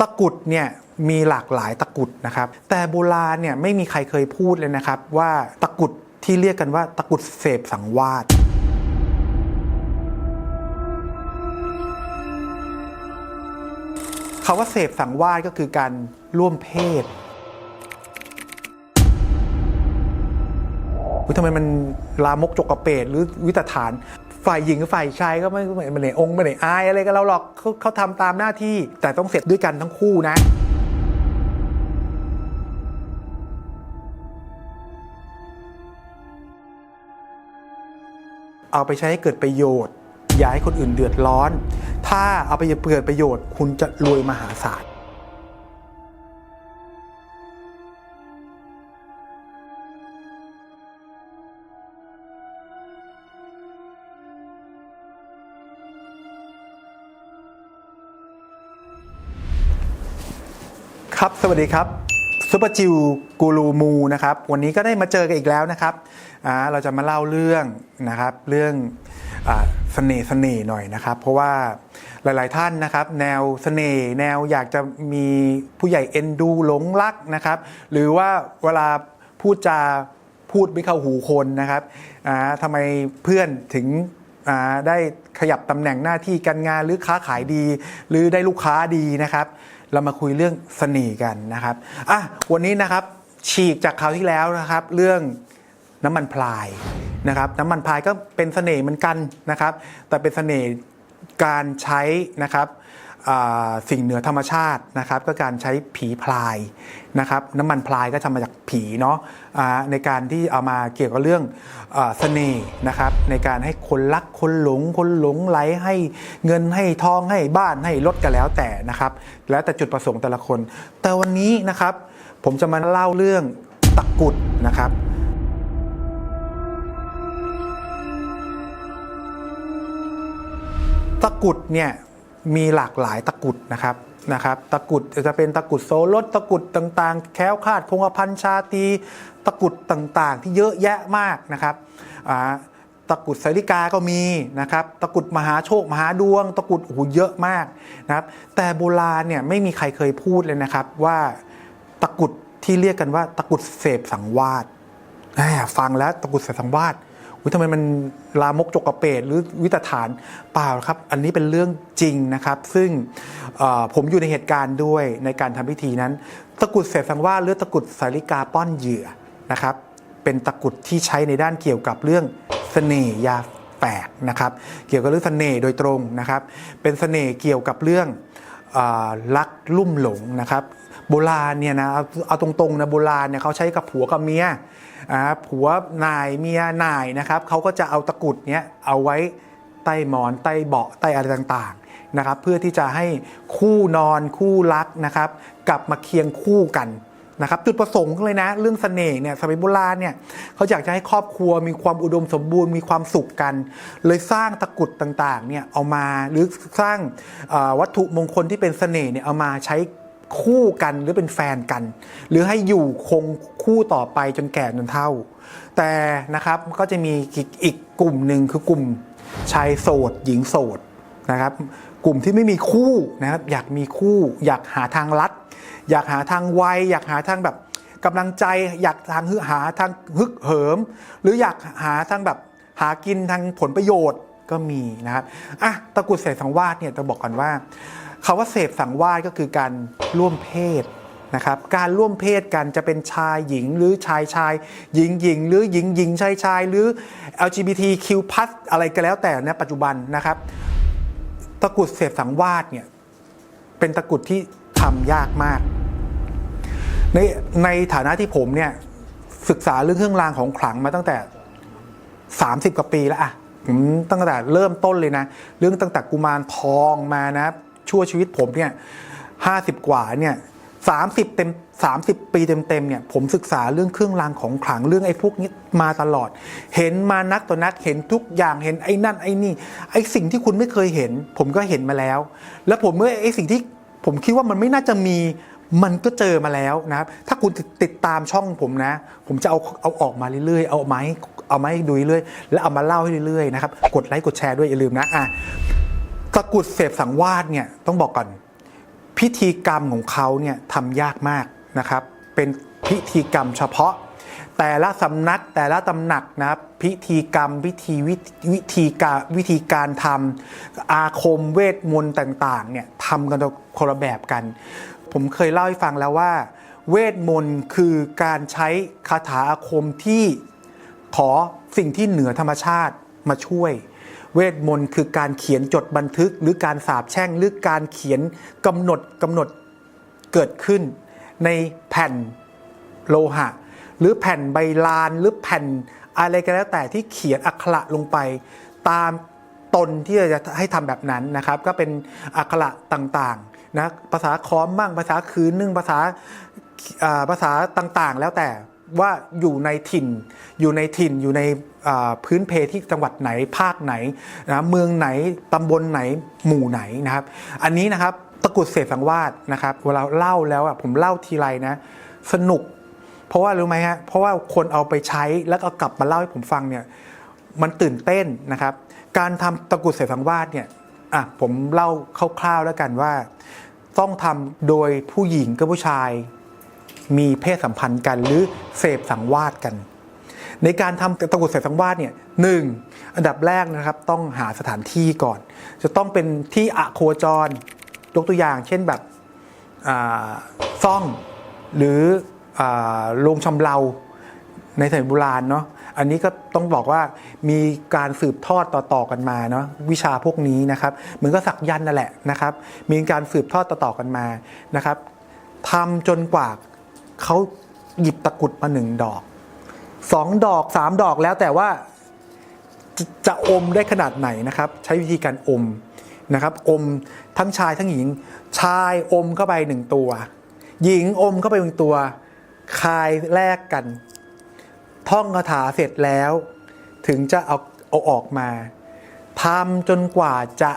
ตะกุดเนี่ยมีหลากหลายตะกุดนะครับ แต่โบราณเนี่ยไม่มีใครเคยพูดเลยนะครับ ว่าตะกุดที่เรียกกันว่าตะกุดเสพสังวาสคาว่าเสพสังวาสก็คือการร่วมเพศทำไมมันลามกจกกระเปดหรือวิตฐาน ฝ่ายหญิงกับฝ่ายชายก็ไม่ไม่ไม่ไหนองค์ไม่ไหนอายอะไรกันเราหรอกเขาเขาทำตามหน้าที่แต่ต้องเสร็จด้วยกันทั้งคู่นะเอาไปใช้ให้เกิดประโยชน์ อย่าให้คนอื่นเดือดร้อน ถ้าเอาไปเกิดประโยชน์ คุณจะรวยมหาศาล ครับ สวัสดีครับซุปเปอร์จิวกูรูมูนะครับ วันนี้ก็ได้มาเจอกันอีกแล้วนะครับอ่าเราจะมาเล่าเรื่องนะครับ เรื่องอาเสน่ห์เสน่ห์หน่อยนะครับ เพราะว่าหลาย ๆ ท่านนะครับ แนวเสน่ห์แนวอยากจะมีผู้ใหญ่เอ็นดูหลงรักนะครับ หรือว่าเวลาพูดจาพูดไม่เข้าหูคนนะครับอ่าทำไมเพื่อนถึงอ่าได้ขยับตำแหน่งหน้าที่การงานหรือค้าขายดี หรือได้ลูกค้าดีนะครับ เรามาคุยเรื่องเสน่ห์กันนะครับอะวันนี้นะครับฉีกจากคราวที่แล้วนะครับ เรื่องน้ำมันพลายนะครับ น้ำมันพลายก็เป็นเสน่ห์เหมือนกันนะครับ แต่เป็นเสน่ห์การใช้นะครับ สิ่งเหนือธรรมชาตินะครับ ก็การใช้ผีพลายนะครับน้ำมันพลายก็ทำมาจากผีเนาะอ่าในการที่เอามาเกี่ยวกับเรื่องอเสน่ห์นะครับ ในการให้คนรักคนหลง คนหลงไหลให้เงินให้ทองให้บ้านให้รถก็แล้วแต่นะครับ แล้วแต่จุดประสงค์แต่ละคน แต่วันนี้นะครับ ผมจะมาเล่าเรื่องตะกุดนะครับตะกุดเนี่ย มีหลากหลายตะกุดนะครับนะครับตะกุดจะเป็นตะกุดโซลดตะกุดต่างๆ แค้วคาดคงกระพันชาตีตะกุดต่างๆ ที่เยอะแยะมากนะครับตะกุดสาริกาก็มีนะครับตะกุดมหาโชคมหาดวง ตะกุดโอ้โหเยอะมากนะครับแต่โบราณเนี่ยไม่มีใครเคยพูดเลยนะครับว่าตะกุดที่เรียกกันว่าตะกุดเสพสังวาสฟังแล้วตะกุดใส่สังวาส อุ๊ยทำไมมันลามกจกกระเปดหรือวิตฐานเปล่าครับ อันนี้เป็นเรื่องจริงนะครับ ซึ่งผมอยู่ในเหตุการณ์ด้วยในการทำพิธีนั้น ตะกุดเสพสังว่าสหรือดตะกุดสาริกาป้อนเหยื่อนะครับ เป็นตะกุดที่ใช้ในด้านเกี่ยวกับเรื่องเสน่ห์ยาแฝกนะครับ เกี่ยวกับเรื่องเสน่ห์โดยตรงนะครับ เป็นเสน่ห์เกี่ยวกับเรื่องรักลุ่มหลงนะครับ โบราณเนี่ยนะเอาตรงๆนะโบราณเนี่ยเขาใช้กับผัวกับเมีย ผัวนายเมียนายนะครับเขาก็จะเอาตะกุดเนี้ยเอาไว้ใต้หมอนใต้เบาะใต้อะไรต่างๆนะครับเพื่อที่จะให้คู่นอนคู่รักนะครับ กลับมาเคียงคู่กันนะครับจุดประสงค์เลยนะ เรื่องเสน่ห์เนี่ยสมัยโบราณเนี่ยเขาอยากจะให้ครอบครัวมีความอุดมสมบูรณ์มีความสุขกัน เลยสร้างตะกุดต่างๆเนี่ยเอามาหรือสร้างวัตถุมงคลที่เป็นเสน่ห์เนี่ยเอามาใช้ คู่กันหรือเป็นแฟนกัน หรือให้อยู่คงคู่ต่อไปจนแก่จนเฒ่า แต่นะครับก็จะมีอีกกลุ่มหนึ่งคือกลุ่มชายโสด หญิงโสดนะครับ กลุ่มที่ไม่มีคู่นะครับอยากมีคู่ อยากหาทางลัด อยากหาทางไวอยากหาทางแบบกำลังใจ อยากทางหาทางฮึกเหิม หรืออยากหาทางแบบหากินทางผลประโยชน์ก็มีนะครับอะตะกุดเสพสังวาสเนี่ยจะบอกก่อนว่า คาว่าเสพสังวาสก็คือการร่วมเพศนะครับการร่วมเพศกันจะเป็นชายหญิงหรือชายชายหญิงหญิงหรือหญิงหญิงชายชายหรือ LGBTQ+ อะไรก็แล้วแต่นะปัจจุบันนะครับ ตะกุดเสพสังวาสเนี่ยเป็นตะกุดที่ทำยากมาก ในในฐานะที่ผมเนี่ยศึกษาเรื่องเครื่องรางของขลังมาตั้งแต่ 30 กว่าปีแล้วอะผมตั้งแต่เริ่มต้นเลยนะ เรื่องตั้งแต่กุมารทองมานะ ชั่วชีวิตผมเนี่ย50กว่าเนี่ย30เต็ม30ปีเต็มๆเนี่ยผมศึกษาเรื่องเครื่องรางของขลังเรื่องไอ้พวกนี้มาตลอด เห็นมานักต่อนักเห็นทุกอย่างเห็นไอ้นั่นไอ้นี่ ไอ้สิ่งที่คุณไม่เคยเห็น ผมก็เห็นมาแล้ว แล้วผมเมื่อไอ้สิ่งที่ผมคิดว่ามันไม่น่าจะมีมันก็เจอมาแล้วนะครับ ถ้าคุณติดตามช่องผมนะ ผมจะเอาเอาออกมาเรื่อยๆ เอามาให้เอามาให้ดูเรื่อยๆ แล้วเอามาเล่าให้เรื่อยๆ นะครับ กดไลค์กดแชร์ด้วยอย่าลืมนะ อะ ตะกุดเสพสังวาสเนี่ยต้องบอกก่อน พิธีกรรมของเขาเนี่ยทำยากมากนะครับ เป็นพิธีกรรมเฉพาะ แต่ละสำนักแต่ละตำหนักนะครับพิธีกรรมวิธีวิวิธีการวิธีการทำอาคมเวทมนต์ต่างๆเนี่ยทำกันคนละแบบกัน ผมเคยเล่าให้ฟังแล้วว่า เวทมนต์คือการใช้คาถาอาคมที่ขอสิ่งที่เหนือธรรมชาติมาช่วย เวทมนต์คือการเขียนจดบันทึก หรือการสาบแช่งหรือการเขียนกำหนดกำหนดเกิดขึ้น ในแผ่นโลหะ หรือแผ่นใบลานหรือแผ่นอะไรก็แล้วแต่ที่เขียนอักขระลงไป ตามตนที่จะให้ทำแบบนั้นนะครับ ก็เป็นอักขระต่างๆนะภาษาคอมบ้างภาษาคืนนึ่งภาษาอ่าภาษาต่างๆ แล้วแต่ ว่าอยู่ในถิ่น อยู่ในถิ่นอยู่ในพื้นเพที่จังหวัดไหนภาคไหนนะเมืองไหนตำบลไหนหมู่ไหนนะครับ อันนี้นะครับตะกรุดเศษสังวาสนะครับเวลาเล่าแล้วอะผมเล่าทีไรนะสนุก เพราะว่ารู้ไหมฮะเพราะว่าคนเอาไปใช้แล้วก็กลับมาเล่าให้ผมฟังเนี่ยมันตื่นเต้นนะครับ การทำตะกรุดเสสังวาสเนี่ยอะผมเล่าคร่าวๆแล้วกันว่า ต้องทำโดยผู้หญิงกับผู้ชาย มีเพศสัมพันธ์กันหรือเสพสังวาสกัน ในการทำตะกรุดเสพสังวาสเนี่ยหนึ่งอันดับแรกนะครับต้องหาสถานที่ก่อน จะต้องเป็นที่อะโคจรยกตัวอย่าง เช่นแบบซ่องหรือโรงชำเราในสมัยโบราณเนาะอันนี้ก็ต้องบอกว่ามีการสืบทอดต่อๆกันมาเนาะวิชาพวกนี้นะครับเหมือนก็สักยันนั่นแหละนะครับ มีการสืบทอดต่อๆกันมานะครับทำจนกว่า เขาหยิบตะกรุดมาหนึ่งดอกสองดอกสามดอกแล้วแต่ว่าจะจะอมได้ขนาดไหนนะครับ ใช้วิธีการอมนะครับ อมทั้งชายทั้งหญิง ชายอมเข้าไปหนึ่งตัว หญิงอมเข้าไปหนึ่งตัวคายแลกกัน ท่องคาถาเสร็จแล้ว ถึงจะเอาเอาออกมาทำจนกว่าจะ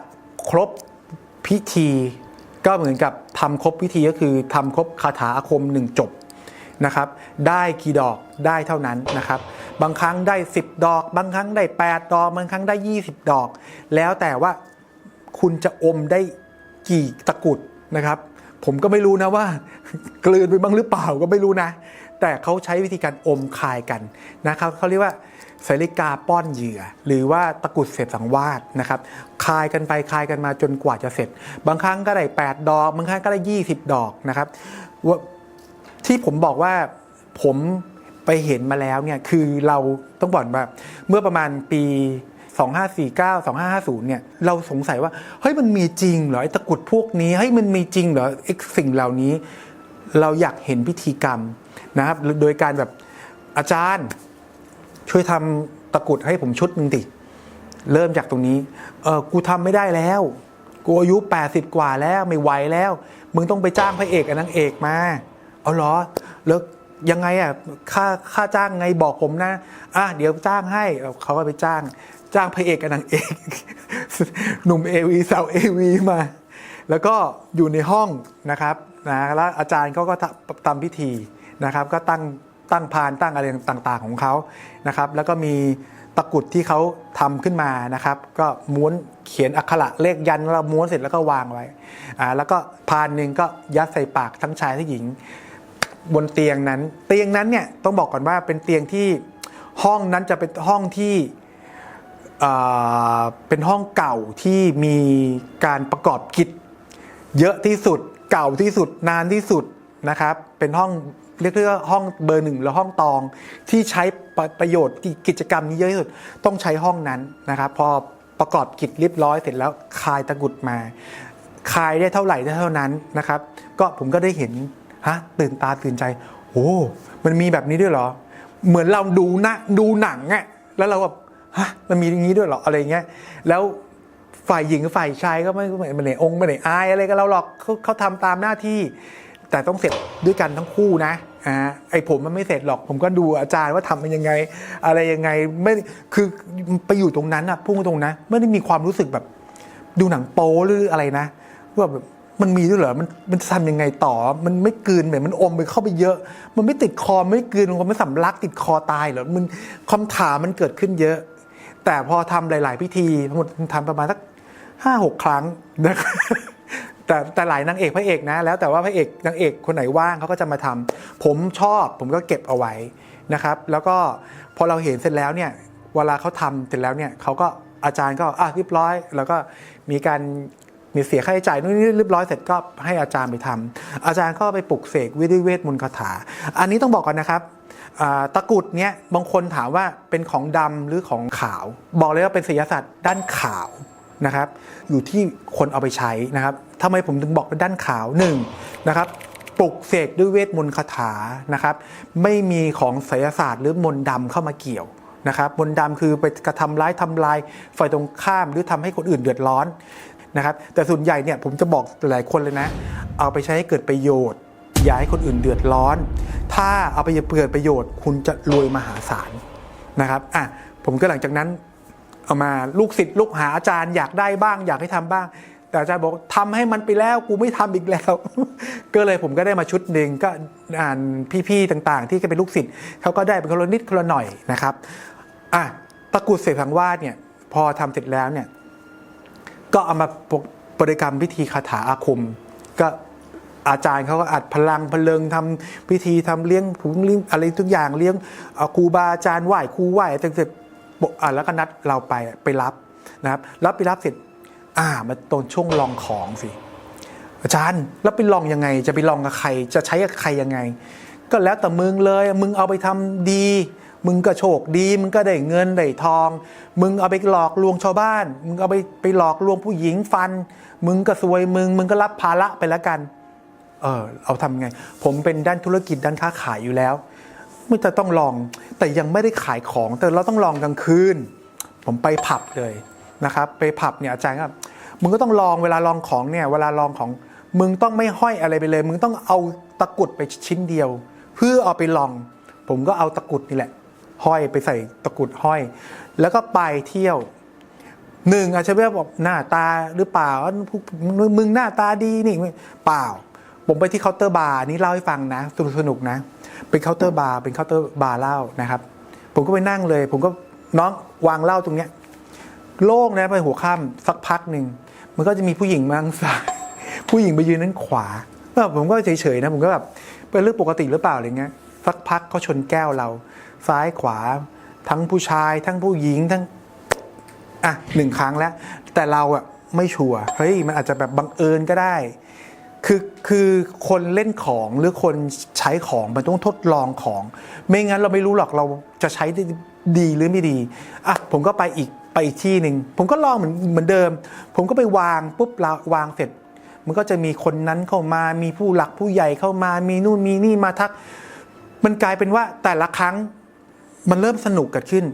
ครบพิธี ก็เหมือนกับทำครบพิธีก็คือทำครบคาถาอาคมหนึ่งจบ นะครับได้กี่ดอกได้เท่านั้นนะครับบางครั้งได้ 10 ดอก บางครั้งได้ 8 ดอก บางครั้งได้ 20 ดอก แล้วแต่ว่าคุณจะอมได้กี่ตะกุดนะครับผมก็ไม่รู้นะว่า กลืนไปบ้างหรือเปล่าก็ไม่รู้นะ แต่เขาใช้วิธีการอมคายกันนะครับเขาเรียกว่าสาริกาป้อนเหยื่อ หรือว่าตะกุดเสพสังวาสนะครับคายกันไปคายกันมาจนกว่าจะเสร็จ บางครั้งก็ได้ 8 ดอก บางครั้งก็ได้ 20 ดอกนะครับว่า ที่ผมบอกว่าผมไปเห็นมาแล้วเนี่ยคือเราต้องบอกว่าเมื่อประมาณปี 2549 2550 เนี่ยเราสงสัยว่าเฮ้ยมันมีจริงเหรอไอ้ตะกุดพวกนี้เฮ้ยมันมีจริงเหรอไอ้สิ่งเหล่านี้ เราอยากเห็นพิธีกรรมนะครับโดยการแบบอาจารย์ช่วยทำตะกุดให้ผมชุดหนึ่งดิเริ่มจากตรงนี้เออกูทำไม่ได้แล้ว กูอายุ 80 กว่าแล้วไม่ไหวแล้ว มึงต้องไปจ้างพระเอกกับนางเอกมา เอาเหรอแล้วยังไงอะค่าค่าจ้างไงบอกผมนะ อะเดี๋ยวจ้างให้เขาก็ไปจ้าง จ้างพระเอกกับนางเอกหนุ่มเอวีสาวเอวีมา แล้วก็อยู่ในห้องนะครับนะแล้วอาจารย์เขาก็ทำพิธีนะครับ ก็ตั้งตั้งพานตั้งอะไรต่างๆของเขานะครับ แล้วก็มีตะกรุดที่เขาทำขึ้นมานะครับ ก็ม้วนเขียนอักขระเลขยันแล้วม้วนเสร็จแล้วก็วางไว้อ่าแล้วก็พานหนึ่งก็ยัดใส่ปากทั้งชายทั้งหญิง บนเตียงนั้น เตียงนั้นเนี่ยต้องบอกก่อนว่าเป็นเตียงที่ห้องนั้นจะเป็นห้องที่เป็นห้องเก่าที่มีการประกอบกิจ เยอะที่สุดเก่าที่สุดนานที่สุดนะครับ เป็นห้องเรียกว่าห้องเบอร์หนึ่งหรือห้องตองที่ใช้ประประโยชน์กิจกรรมนี้เยอะที่สุดต้องใช้ห้องนั้นนะครับ พอประกอบกิจเรียบร้อยเสร็จแล้วคายตะกุดมาคายได้เท่าไหร่ได้เท่านั้นนะครับ ก็ผมก็ได้เห็น ฮะตื่นตาตื่นใจโอ้มันมีแบบนี้ด้วยเหรอ เหมือนเราดูนะดูหนังอะแล้วเราแบบฮะมันมีอย่างนี้ด้วยเหรออะไรเงี้ยแล้วฝ่ายหญิงกับฝ่ายชายก็ไม่ไม่ไม่ไหนองค์ไม่ไหนอายอะไรกับเราหรอกเขาเขาทำตามหน้าที่ แต่ต้องเสร็จด้วยกันทั้งคู่นะอ่าไอผมมันไม่เสร็จหรอก ผมก็ดูอาจารย์ว่าทำเป็นยังไง อะไรยังไงไม่คือไปอยู่ตรงนั้นอะพุ่งตรงนะไม่ได้มีความรู้สึกแบบ ดูหนังโป๊หรืออะไรนะว่าแบบ มันมีด้วยเหรอ มันมันจะทำยังไงต่อ มันไม่กืนเหมือนมันอมไปเข้าไปเยอะ มันไม่ติดคอไม่กืนมันไม่สำลักติดคอตายเหรอ มันคำถามมันเกิดขึ้นเยอะ แต่พอทำหลาย ๆ พิธีทั้งหมดทำประมาณสักห้าหกครั้งนะครับแต่แต่หลายนางเอกพระเอกนะ แล้วแต่ว่าพระเอกนางเอกคนไหนว่างเขาก็จะมาทำผมชอบผมก็เก็บเอาไว้นะครับ แล้วก็พอเราเห็นเสร็จแล้วเนี่ยเวลาเขาทำเสร็จแล้วเนี่ยเขาก็อาจารย์ก็อะเรียบร้อย แล้วก็มีการ มีเสียค่าใช้จ่ายนู่นนี่เรียบร้อยเสร็จก็ให้อาจารย์ไปทำอาจารย์ก็ไปปลุกเสกวิริเวทมนต์คาถา อันนี้ต้องบอกก่อนนะครับตะกุดเนี้ยบางคนถามว่าเป็นของดำหรือของขาว บอกเลยว่าเป็นศิลปศาสตร์ด้านขาวนะครับอยู่ที่คนเอาไปใช้นะครับทำไมผมถึงบอกเป็นด้านขาวหนึ่งนะครับปลุกเสกด้วยเวทมนต์คาถานะครับ ไม่มีของศิลปศาสตร์หรือมนต์ดำเข้ามาเกี่ยวนะครับ มนต์ดำคือไปกระทำร้ายทำลายฝ่ายตรงข้ามหรือทำให้คนอื่นเดือดร้อน นะครับแต่ส่วนใหญ่เนี่ยผมจะบอกหลายคนเลยนะ เอาไปใช้ให้เกิดประโยชน์ อย่าให้คนอื่นเดือดร้อน ถ้าเอาไปเกิดประโยชน์ คุณจะรวยมหาศาลนะครับอะผมก็หลังจากนั้นเอามาลูกศิษย์ลูกหาอาจารย์อยากได้บ้าง อยากให้ทำบ้าง แต่อาจารย์บอกทำให้มันไปแล้วกูไม่ทำอีกแล้ว ก็เลยผมก็ได้มาชุดหนึ่งก็อ่านพี่ๆต่างๆ ที่เป็นลูกศิษย์เขาก็ได้เป็นคนละนิดคนละหน่อยนะครับอะตะกุดเสกสังวาสเนี่ยพอทำเสร็จแล้วเนี่ย ก็เอามาบริกรรมพิธีคาถาอาคม ก็อาจารย์เขาก็อัดพลังพลังทำพิธีทำเลี้ยงผุงเลี้ยงอะไรทุกอย่างเลี้ยงครูบาอาจารย์ไหว้ครูไหว้ตั้งแต่อะแล้วก็นัดเราไปไปรับนะครับ รับไปรับเสร็จ อ่ามาตรงช่วงลองของสิอาจารย์แล้วไปลองยังไง จะไปลองกับใคร จะใช้กับใครยังไง ก็แล้วแต่มึงเลย มึงเอาไปทำดี มึงก็โชคดี มึงก็ได้เงินได้ทอง มึงเอาไปหลอกลวงชาวบ้าน มึงเอาไปไปหลอกลวงผู้หญิงฟัน มึงก็ซวยมึง มึงก็รับภาระไปแล้วกัน เออเอาทำไง ผมเป็นด้านธุรกิจด้านค้าขายอยู่แล้วไม่จะต้องลองแต่ยังไม่ได้ขายของแต่เราต้องลองกลางคืน ผมไปผับเลยนะครับ ไปผับเนี่ยอาจารย์ก็มึงก็ต้องลองเวลาลองของเนี่ยเวลาลองของมึงต้องไม่ห้อยอะไรไปเลย มึงต้องเอาตะกุดไปชิ้นเดียว เพื่อเอาไปลอง ผมก็เอาตะกุดนี่แหละ ห้อยไปใส่ตะกรุดห้อย แล้วก็ไปเที่ยวหนึ่งอาจจะไม่บอกหน้าตาหรือเปล่าพวกมึงมึงหน้าตาดีนี่เปล่า ผมไปที่เคาน์เตอร์บาร์นี่เล่าให้ฟังนะสนุกสนุกนะ เป็นเคาน์เตอร์บาร์เป็นเคาน์เตอร์บาร์เหล้านะครับ ผมก็ไปนั่งเลย ผมก็น้องวางเหล้าตรงเนี้ยโล่งนะไปหัวค่ำสักพักหนึ่งมันก็จะมีผู้หญิงมาทางซ้ายผู้หญิงไปยืนนั้นขวาแบบผมก็เฉยๆนะผมก็แบบเป็นเรื่องปกติหรือเปล่าอะไรเงี้ย สักพักเขาชนแก้วเรา ซ้ายขวา ทั้งผู้ชาย ทั้งผู้หญิงทั้งอะหนึ่งครั้งแล้ว แต่เราอะไม่ชัวร์เฮ้ยมันอาจจะแบบบังเอิญก็ได้ คือคือคนเล่นของหรือคนใช้ของมันต้องทดลองของ ไม่งั้นเราไม่รู้หรอกเราจะใช้ได้ดีหรือไม่ดีอะผมก็ไปอีกไปอีกที่หนึ่งผมก็ลองเหมือนเหมือนเดิม ผมก็ไปวางปุ๊บเราวางเสร็จ มันก็จะมีคนนั้นเข้ามามีผู้หลักผู้ใหญ่เข้ามามีนู่นมีนี่มาทัก มันกลายเป็นว่าแต่ละครั้งมันเริ่มสนุกเกิดขึ้น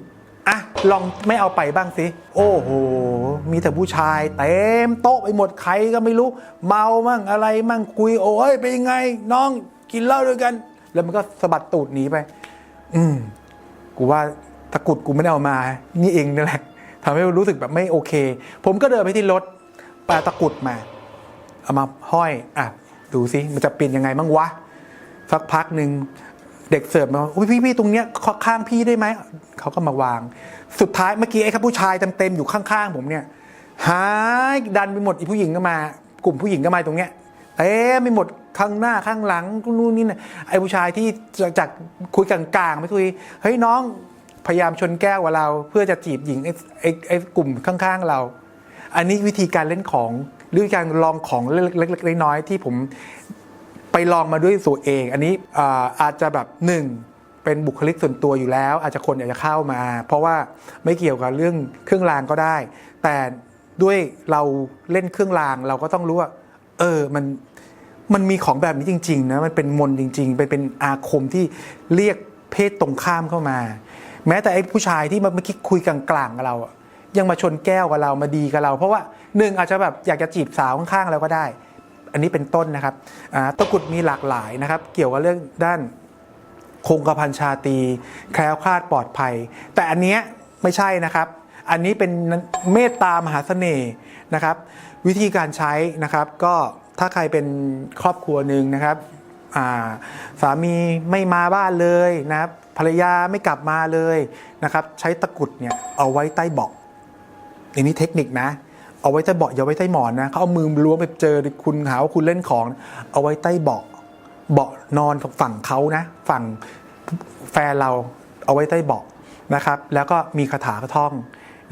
อะลองไม่เอาไปบ้างสิ โอ้โห มีแต่ผู้ชายเต็มโต๊ะไปหมดใครก็ไม่รู้ เมามั่งอะไรมั่งคุยโอ้ยเป็นยังไง น้องกินเหล้าด้วยกัน แล้วมันก็สะบัดตูดหนีไป อืมกูว่าตะกุดกูไม่ได้เอามา นี่เองนั่แหละทำให้รู้สึกแบบไม่โอเค ผมก็เดินไปที่รถปาตะกุดมา เอามาห้อย อะ ดูสิมันจะเปลี่ยนยังไงบ้างวะ สักพักหนึ่ง เด็กเสิร์ฟมาอุ้ยพี่พี่ตรงเนี้ยข้างพี่ได้ไหมเขาก็มาวาง สุดท้ายเมื่อกี้ไอ้ข้าผู้ชายเต็มๆอยู่ข้างๆผมเนี่ยหายดันไปหมดอีผู้หญิงก็มา กลุ่มผู้หญิงก็มาตรงเนี้ยเอ๊ะไม่หมดข้างหน้าข้างหลังนู่นนี่นะไอ้ผู้ชายที่จากจากคุยกลางๆไม่คุยเฮ้ยน้องพยายามชนแก้วกับเรา เพื่อจะจีบหญิงไอ้ไอ้ไอ้กลุ่มข้างๆเรา อันนี้วิธีการเล่นของหรือการลองของเล็กๆน้อยๆที่ผม ไปลองมาด้วยตัวเอง อันนี้อาอาจจะแบบหนึ่งเป็นบุคลิกส่วนตัวอยู่แล้ว อาจจะคนอยากจะเข้ามา เพราะว่าไม่เกี่ยวกับเรื่องเครื่องรางก็ได้ แต่ด้วยเราเล่นเครื่องรางเราก็ต้องรู้ว่า เออมันมันมีของแบบนี้จริงๆนะมันเป็นมนจริง ๆ เป็นเป็นอาคมที่เรียกเพศตรงข้ามเข้ามา แม้แต่ไอ้ผู้ชายที่มาเมื่อกี้คุยกลางๆกับเราอะยังมาชนแก้วกับเรามาดีกับเรา เพราะว่าหนึ่งอาจจะแบบอยากจะจีบสาวข้างๆเราก็ได้ อันนี้เป็นต้นนะครับตะกรุดมีหลากหลายนะครับ เกี่ยวกับเรื่องด้านคงกระพันชาตีแคล้วคลาดปลอดภัย แต่อันเนี้ยไม่ใช่นะครับ อันนี้เป็นเมตตามหาเสน่ห์นะครับ วิธีการใช้นะครับ ก็ถ้าใครเป็นครอบครัวหนึ่งนะครับาสามีไม่มาบ้านเลยนะครับภรรยาไม่กลับมาเลยนะครับ ใช้ตะกรุดเนี่ยเอาไว้ใต้เบาะอันนี้เทคนิคนะ เอาไว้ใต้เบาะอย่าไว้ใต้หมอนนะเขาเอามือล้วงไปเจอคุณหาว่าคุณเล่นของ เอาไว้ใต้เบาะเบาะนอนของฝั่งเขานะฝั่งแฟนเราเอาไว้ใต้เบาะนะครับ แล้วก็มีคาถาท่อง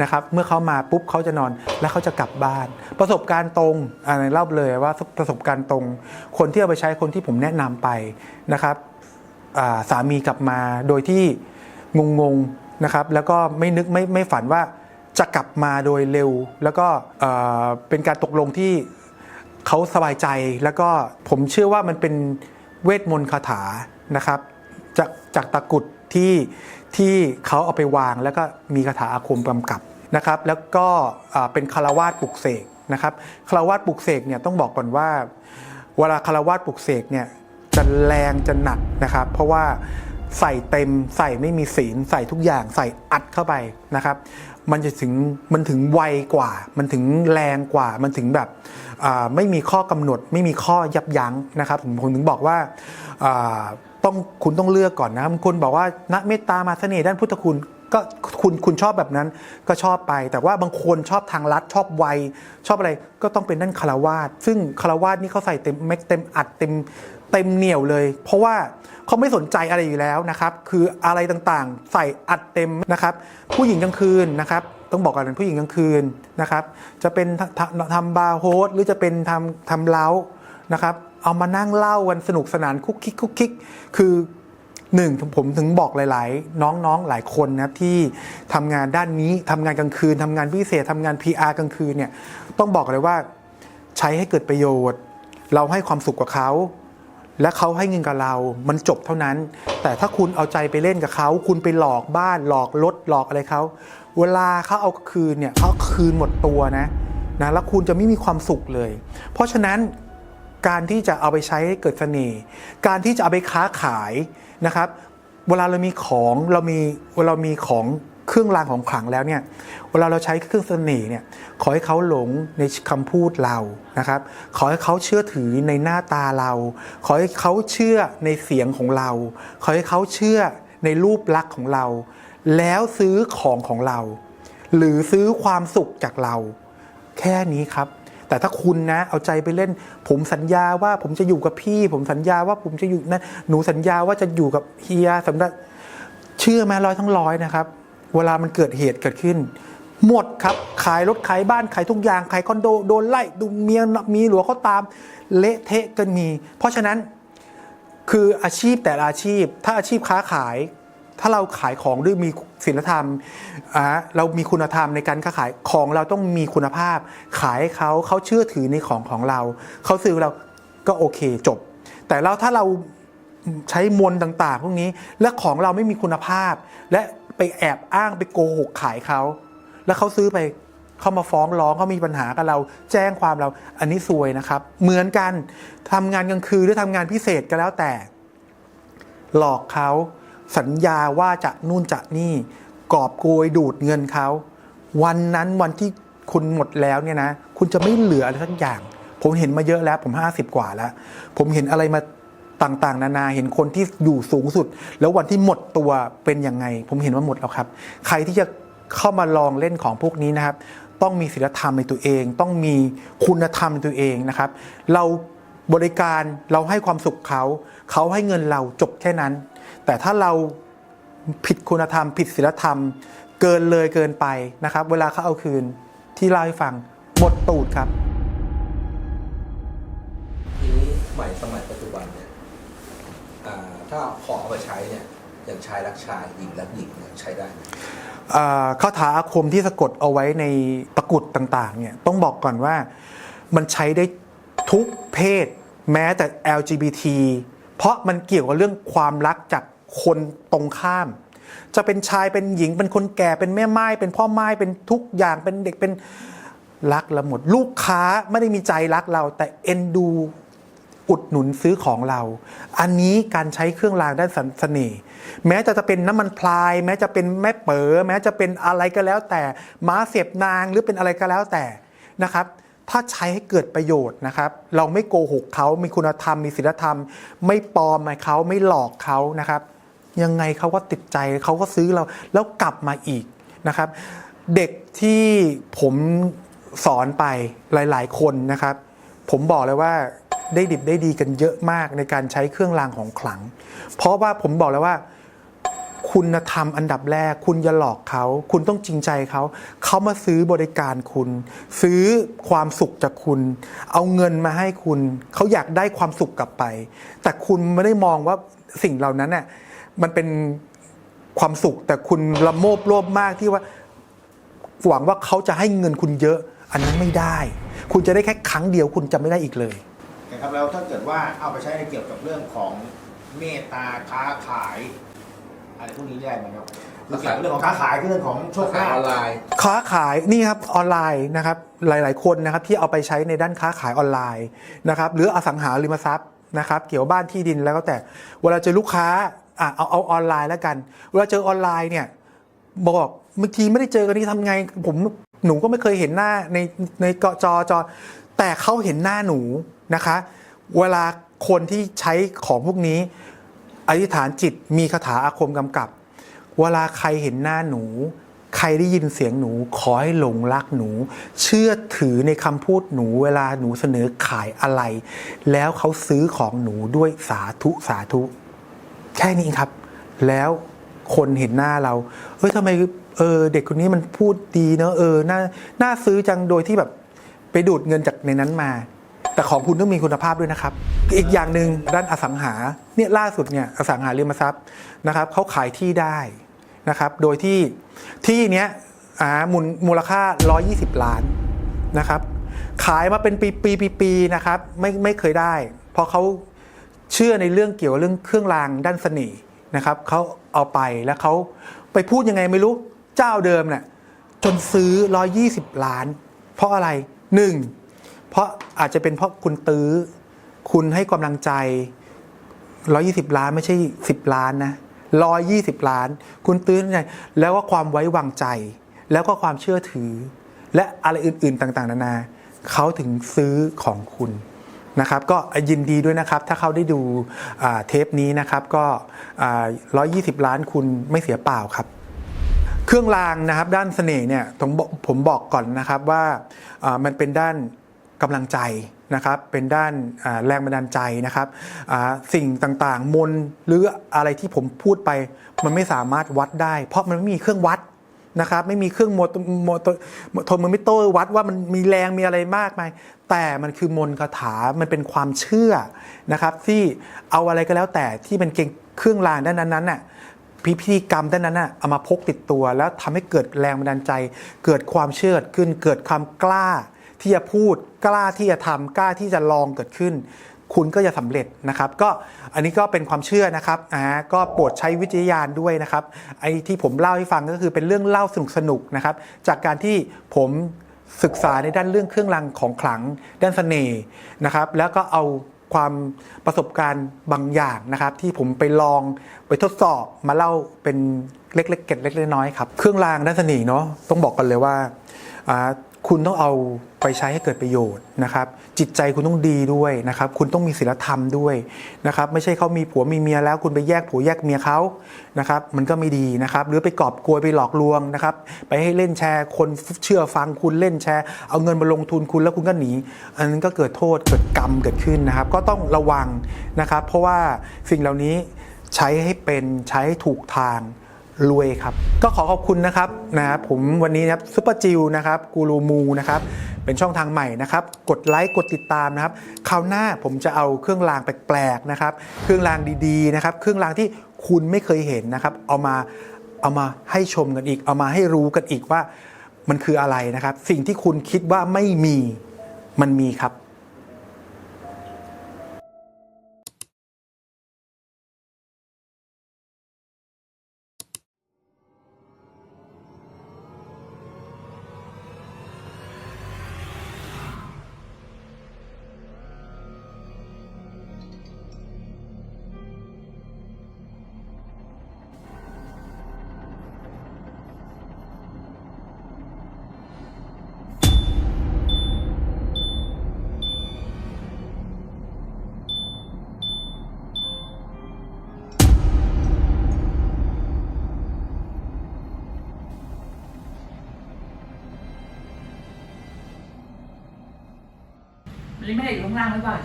นะครับ เมื่อเขามาปุ๊บเขาจะนอนแล้วเขาจะกลับบ้าน ประสบการณ์ตรงอะไรเล่าเลยว่าประสบการณ์ตรง คนที่เอาไปใช้คนที่ผมแนะนำไปนะครับสามีกลับมาโดยที่งงๆนะครับ แล้วก็ไม่นึกไม่ไม่ฝันว่า จะกลับมาโดยเร็ว แล้วก็เป็นการตกลงที่เขาสบายใจแล้วก็ผมเชื่อว่ามันเป็นเวทมนต์คาถานะครับ จากจากตะกรุดที่ที่เขาเอาไปวางแล้วก็มีคาถาอาคมกำกับนะครับ แล้วก็เป็นคารวาสปลุกเสกนะครับคารวาสปลุกเสกเนี่ยต้องบอกก่อนว่า เวลาคารวาสปลุกเสกเนี่ยจะแรงจะหนักนะครับ เพราะว่า ใส่เต็มใส่ไม่มีศีลใส่ทุกอย่างใส่อัดเข้าไปนะครับ มันจะถึงมันถึงไวกว่า มันถึงแรงกว่า มันถึงแบบไม่มีข้อกำหนด ไม่มีข้อยับยั้งนะครับผมผมถึงบอกว่าต้องคุณต้องเลือกก่อนนะบางคนบอกว่านักเมตตามาเสน่ห์ด้านพุทธคุณก็คุณคุณชอบแบบนั้นก็ชอบไป แต่ว่าบางคนชอบทางลัดชอบไวชอบอะไรก็ต้องเป็นด้านคารวาสซึ่งคารวาสนี่เขาใส่เต็มเม็ดเต็มอัดเต็ม เต็มเหนียวเลย เพราะว่าเขาไม่สนใจอะไรอยู่แล้วนะครับ คืออะไรต่างๆ ใส่อัดเต็มนะครับ ผู้หญิงกลางคืนนะครับต้องบอกกันเป็นผู้หญิงกลางคืนนะครับ จะเป็นทำบาร์โฮสหรือจะเป็นทำทำเล้านะครับ เอามานั่งเล่ากันสนุกสนานคุกคิกคุกคิกคือหนึ่งผมถึงบอกหลาย ๆ น้องๆหลายคนนะที่ทำงานด้านนี้ทำงานกลางคืนทำงานพิเศษทำงาน PR กลางคืนเนี่ยต้องบอกเลยว่าใช้ให้เกิดประโยชน์ เราให้ความสุขกับเขา และเขาให้เงินกับเรา มันจบเท่านั้น แต่ถ้าคุณเอาใจไปเล่นกับเขา คุณไปหลอกบ้าน หลอกรถ หลอกอะไรเขา เวลาเขาเอาคืนเนี่ยเขาคืนหมดตัวนะ นะ แล้วคุณจะไม่มีความสุขเลย เพราะฉะนั้นการที่จะเอาไปใช้ให้เกิดเสน่ห์ การที่จะเอาไปค้าขายนะครับ เวลาเรามีของ เรามี เรามีของ เครื่องรางของขลังแล้วเนี่ยเวลาเราใช้เครื่องเสน่ห์เนี่ยขอให้เขาหลงในคำพูดเรานะครับ ขอให้เขาเชื่อถือในหน้าตาเรา ขอให้เขาเชื่อในเสียงของเรา ขอให้เขาเชื่อในรูปลักษณ์ของเรา แล้วซื้อของของเรา หรือซื้อความสุขจากเรา แค่นี้ครับแต่ถ้าคุณนะเอาใจไปเล่น ผมสัญญาว่าผมจะอยู่กับพี่ ผมสัญญาว่าผมจะอยู่นะหนูสัญญาว่าจะอยู่กับเฮียสำหรับเชื่อไหมร้อยทั้งร้อยนะครับ เวลามันเกิดเหตุเกิดขึ้น หมดครับ ขายรถขายบ้านขายทุกอย่างขายคอนโดโดนไล่ดูเมียมีหลัวเขาตามเละเทะกันมี เพราะฉะนั้นคืออาชีพแต่ละอาชีพ ถ้าอาชีพค้าขาย ถ้าเราขายของด้วยมีศีลธรรมอ่าเรามีคุณธรรมในการค้าขายของเราต้องมีคุณภาพ ขายเขาเขาเชื่อถือในของของเราเขาซื้อเราก็โอเคจบ แต่เราถ้าเราใช้มนต์ต่าง ๆ พวกนี้และของเราไม่มีคุณภาพ และ ไปแอบอ้างไปโกหกขายเขา แล้วเขาซื้อไปเขามาฟ้องร้องเขามีปัญหากับเรา แจ้งความเรา อันนี้ซวยนะครับ เหมือนกันทำงานกลางคืนหรือทำงานพิเศษก็แล้วแต่ หลอกเขาสัญญาว่าจะนู่นจะนี่กอบโกยดูดเงินเขาวันนั้นวันที่คุณหมดแล้วเนี่ยนะ คุณจะไม่เหลืออะไรสักอย่าง ผมเห็นมาเยอะแล้ว ผม 50 กว่าแล้ว ผมเห็นอะไรมา ต่างๆ นานาเห็นคนที่อยู่สูงสุด แล้ววันที่หมดตัวเป็นยังไง ผมเห็นว่าหมดแล้วครับ ใครที่จะเข้ามาลองเล่นของพวกนี้นะครับ ต้องมีศีลธรรมในตัวเอง ต้องมีคุณธรรมในตัวเองนะครับ เราบริการเราให้ความสุขเขา เขาให้เงินเราจบแค่นั้น แต่ถ้าเราผิดคุณธรรม ผิดศีลธรรม เกินเลยเกินไปนะครับ เวลาเขาเอาคืนที่เล่าให้ฟังหมดตูดครับ ทีนี้ใหม่สมัยปัจจุบันเนี่ยอ่า ถ้าขอเอาไปใช้เนี่ยอย่างชายรักชายหญิงรักหญิงเนี่ยใช้ได้ไหมอ่าคาถาอาคมที่สะกดเอาไว้ในตะกุดต่างๆเนี่ยต้องบอกก่อนว่ามันใช้ได้ทุกเพศแม้แต่ LGBT เพราะมันเกี่ยวกับเรื่องความรักจากคนตรงข้าม จะเป็นชายเป็นหญิงเป็นคนแก่เป็นแม่ไม้เป็นพ่อไม้เป็นทุกอย่างเป็นเด็กเป็นรักเราหมด ลูกค้าไม่ได้มีใจรักเราแต่เอ็นดู อุดหนุนซื้อของเรา อันนี้การใช้เครื่องรางด้านเสน่ห์แม้จะจะเป็นน้ำมันพลาย แม้จะเป็นแม่เป๋อแม้จะเป็นอะไรก็แล้วแต่ม้าเสียบนางหรือเป็นอะไรก็แล้วแต่นะครับถ้าใช้ให้เกิดประโยชน์นะครับ เราไม่โกหกเขา มีคุณธรรม มีศีลธรรม ไม่ปลอมเขาไม่หลอกเขานะครับ ยังไงเขาก็ติดใจเขาก็ซื้อเราแล้วกลับมาอีกนะครับ เด็กที่ผมสอนไปหลาย ๆ คนนะครับ ผมบอกเลยว่า ได้ดิบได้ดีกันเยอะมากในการใช้เครื่องรางของขลัง เพราะว่าผมบอกเลยว่า คุณธรรมอันดับแรก คุณอย่าหลอกเขา คุณต้องจริงใจเขา เขามาซื้อบริการคุณ ซื้อความสุขจากคุณ เอาเงินมาให้คุณ เขาอยากได้ความสุขกลับไป แต่คุณไม่ได้มองว่าสิ่งเหล่านั้นน่ะมันเป็นความสุข แต่คุณละโมบโลภมากที่ว่าหวังว่าเขาจะให้เงินคุณเยอะ อันนั้นไม่ได้ คุณจะได้แค่ครั้งเดียวคุณจะไม่ได้อีกเลย นะครับแล้วถ้าเกิดว่าเอาไปใช้ในเกี่ยวกับเรื่องของเมตตาค้าขายอะไรพวกนี้ได้ไหมครับคือเกี่ยวกับเรื่องของค้าขายคือเรื่องของโชคขายลาอภอนไลน์ ค้าขายนี่ครับออนไลน์นะครับหลาย ๆ คนนะครับที่เอาไปใช้ในด้านค้าขายออนไลน์นะครับหรืออสังหาริมทรัพย์นะครับเกี่ยวบ้านที่ดินแล้วก็แต่เวลาเจอลูกค้าอะเอาเอาออนไลน์แล้วกัน เวลาเจอออนไลน์เนี่ยบอกบางทีไม่ได้เจอกันนี่ทำไง ผมหนูก็ไม่เคยเห็นหน้าในในจอจอจอแต่เขาเห็นหน้าหนู นะคะ เวลาคนที่ใช้ของพวกนี้ อธิษฐานจิตมีคาถาอาคมกำกับ เวลาใครเห็นหน้าหนู ใครได้ยินเสียงหนู ขอให้หลงรักหนู เชื่อถือในคำพูดหนู เวลาหนูเสนอขายอะไร แล้วเขาซื้อของหนูด้วยสาธุสาธุ แค่นี้ครับ แล้วคนเห็นหน้าเราเอ้ยทำไมเออเด็กคนนี้มันพูดดีเนอะเออน่าน่าซื้อจังโดยที่แบบไปดูดเงินจากในนั้นมา แต่ของคุณต้องมีคุณภาพด้วยนะครับ อีกอย่างหนึ่งด้านอสังหาเนี่ยล่าสุดเนี่ยอสังหาริมทรัพย์นะครับเขาขายที่ได้นะครับโดยที่ที่เนี้ยมูลมูลค่า 120 ล้านนะครับขายมาเป็นปีปีปีปีนะครับไม่ไม่เคยได้ เพราะเขาเชื่อในเรื่องเกี่ยวเรื่องเครื่องรางด้านเสน่ห์นะครับเขาเอาไปแล้วเขาไปพูดยังไงไม่รู้เจ้าเดิมเนี่ยจนซื้อ 120 ล้าน เพราะอะไรหนึ่ง เพราะอาจจะเป็นเพราะคุณตื้อ คุณให้กำลังใจ 120 ล้านไม่ใช่ 10 ล้านนะ120 ล้าน คุณตื้อไงแล้วก็ความไว้วางใจ แล้วก็ความเชื่อถือ และอะไรอื่น ๆ ต่าง ๆ นานาเขาถึงซื้อของคุณนะครับก็ยินดีด้วยนะครับถ้าเขาได้ดูเทปนี้นะครับก็อ่า120 ล้านคุณไม่เสียเปล่าครับ เครื่องรางนะครับด้านเสน่ห์เนี่ยผมบอกผมบอกก่อนนะครับว่ามันเป็นด้าน กำลังใจนะครับ เป็นด้านแรงบันดาลใจนะครับสิ่งต่างๆ มนหรืออะไรที่ผมพูดไป มันไม่สามารถวัดได้ เพราะมันไม่มีเครื่องวัดนะครับไม่มีเครื่องโมโตโมโตโทมมิเตอร์วัดว่ามันมีแรงมีอะไรมากมายแต่มันคือมนคาถามันเป็นความเชื่อนะครับที่เอาอะไรก็แล้วแต่ที่เป็นเก่งเครื่องรางด้านนั้นๆน่ะพิธีกรรมด้านนั้นน่ะเอามาพกติดตัว แล้วทำให้เกิดแรงบันดาลใจ เกิดความเชื่อขึ้นเกิดความกล้า ที่จะพูดกล้าที่จะทำกล้าที่จะลองเกิดขึ้น คุณก็จะสำเร็จนะครับ ก็อันนี้ก็เป็นความเชื่อนะครับอ่าก็โปรดใช้วิจารณญาณด้วยนะครับไอ้ที่ผมเล่าให้ฟังก็คือเป็นเรื่องเล่าสนุกๆนะครับ จากการที่ผมศึกษาในด้านเรื่องเครื่องรางของขลัง ด้านเสน่ห์นะครับ แล้วก็เอาความประสบการณ์บางอย่างนะครับ ที่ผมไปลองไปทดสอบมาเล่าเป็นเล็กๆเก็ดเล็กๆน้อยๆครับ เครื่องรางด้านเสน่ห์เนาะต้องบอกกันเลยว่าอ่า คุณต้องเอาไปใช้ให้เกิดประโยชน์นะครับ จิตใจคุณต้องดีด้วยนะครับ คุณต้องมีศีลธรรมด้วยนะครับ ไม่ใช่เขามีผัวมีเมียแล้ว คุณไปแยกผัวแยกเมียเขานะครับ มันก็ไม่ดีนะครับ หรือไปกอบโกยไปหลอกลวงนะครับ ไปให้เล่นแชร์คนเชื่อฟังคุณเล่นแชร์ เอาเงินมาลงทุนคุณแล้วคุณก็หนี อันนั้นก็เกิดโทษเกิดกรรมเกิดขึ้นนะครับ ก็ต้องระวังนะครับ เพราะว่าสิ่งเหล่านี้ใช้ให้เป็นใช้ให้ถูกทาง รวยครับ ก็ขอขอบคุณนะครับนะครับผมวันนี้นะครับซุปเปอร์จิวนะครับกูรูมูนะครับเป็นช่องทางใหม่นะครับ กดไลค์กดติดตามนะครับคราวหน้าผมจะเอาเครื่องรางแปลกๆนะครับ เครื่องรางดีๆนะครับ เครื่องรางที่คุณไม่เคยเห็นนะครับ เอามาเอามาให้ชมกันอีก เอามาให้รู้กันอีกว่ามันคืออะไรนะครับ สิ่งที่คุณคิดว่าไม่มีมันมีครับ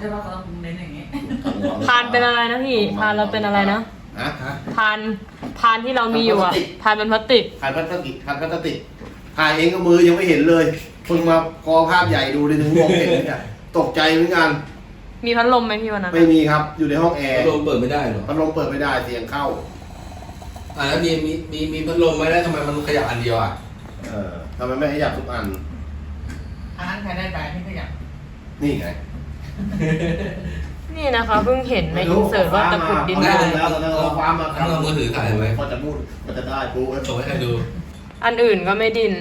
ช่ป่ะเขาต้องเน้นอย่างงี้พานเป็นอะไรนะพี่พานเราเป็นอะไรนะฮะฮะพานพานที่เรามีอยู่อะพานพลาสติกพานเป็นพลาสติกผ่านพลาสติกผ่านพลาสติกถ่ายเองก็มือยังไม่เห็นเลยเพิ่งมากอภาพใหญ่ดูเลยถึงมองเห็นเนี่ยตกใจเหมือนกันมีพัดลมไหมพี่วันนั้นไม่มีครับ อยู่ในห้องแอร์พัดลมเปิดไม่ได้เหรอพัดลมเปิดไม่ได้เสียงเข้า อ่าแล้วมีมีมีมีพัดลมไม่ได้ทำไมมันขยับอันเดียวอะเออทำไมไม่ขยับทุกอันอันนั้นใครได้ไปที่ขยับนี่ไง นี่นะคะเพิ่งเห็นในอินเสิร์ตว่าตะกรุดดินได้ได้แล้วตอนนั้นเราคว้ามาเอามือถือถ่ายไว้ พอจะพูดมันจะได้ปุ๊บส่งให้ใครดู อันอื่นก็ไม่ดิน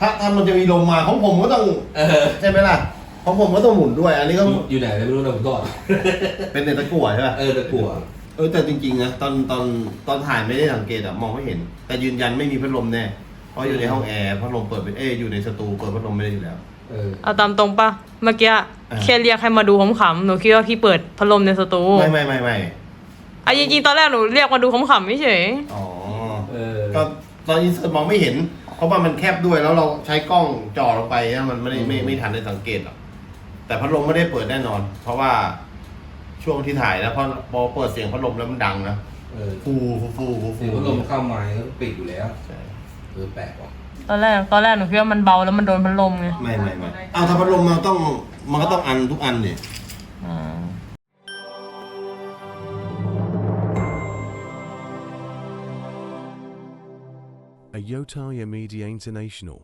ถ้าถ้ามันจะมีลมมาของผมก็ต้องเออใช่ไหมล่ะของผมก็ต้องหมุนด้วย อันนี้ก็อยู่ไหนไม่รู้นะผมก่อนเป็นในตะกั่วใช่ป่ะเออตะกั่วเออแต่จริงๆนะตอนตอนตอนถ่ายไม่ได้สังเกตอะมองไม่เห็น แต่ยืนยันไม่มีพัดลมแน่เพราะอยู่ในห้องแอร์พัดลมเปิดเป็นเอยอยู่ในสตูเปิดพัดลมไม่ได้อยู่แล้ว เออ เอาตามตรงปะเมื่อกี้อ่า แค่เรียกให้มาดูขำๆหนูคิดว่าพี่เปิดพัดลมในสตูไม่ไม่ไม่ไม่อะจริงๆตอนแรกหนูเรียกมาดูขำๆไม่เฉยอ๋อ เออก็ตอนอินเสิร์ตมองไม่เห็น เพราะว่ามันแคบด้วยแล้วเราใช้กล้องจ่อลงไปนะมันไม่ได้ไม่ไม่ทันได้สังเกตหรอกแต่พัดลมไม่ได้เปิดแน่นอน เพราะว่าช่วงที่ถ่ายนะเพราะพอเปิดเสียงพัดลมแล้วมันดังนะเออฟูฟูฟูฟูฟูเสียงพัดลมเข้ามาก็ปิดอยู่แล้ว ใช่ เออแปลกว่ะ ตอนแรกตอนแรกหนูคิดว่ามันเบาแล้วมันโดนพัดลมไงไม่ไม่ไม่เอาถ้าพัดลมมันต้องมันก็ต้องอันทุกอันเนี่ยอ่า a Yotaya Media International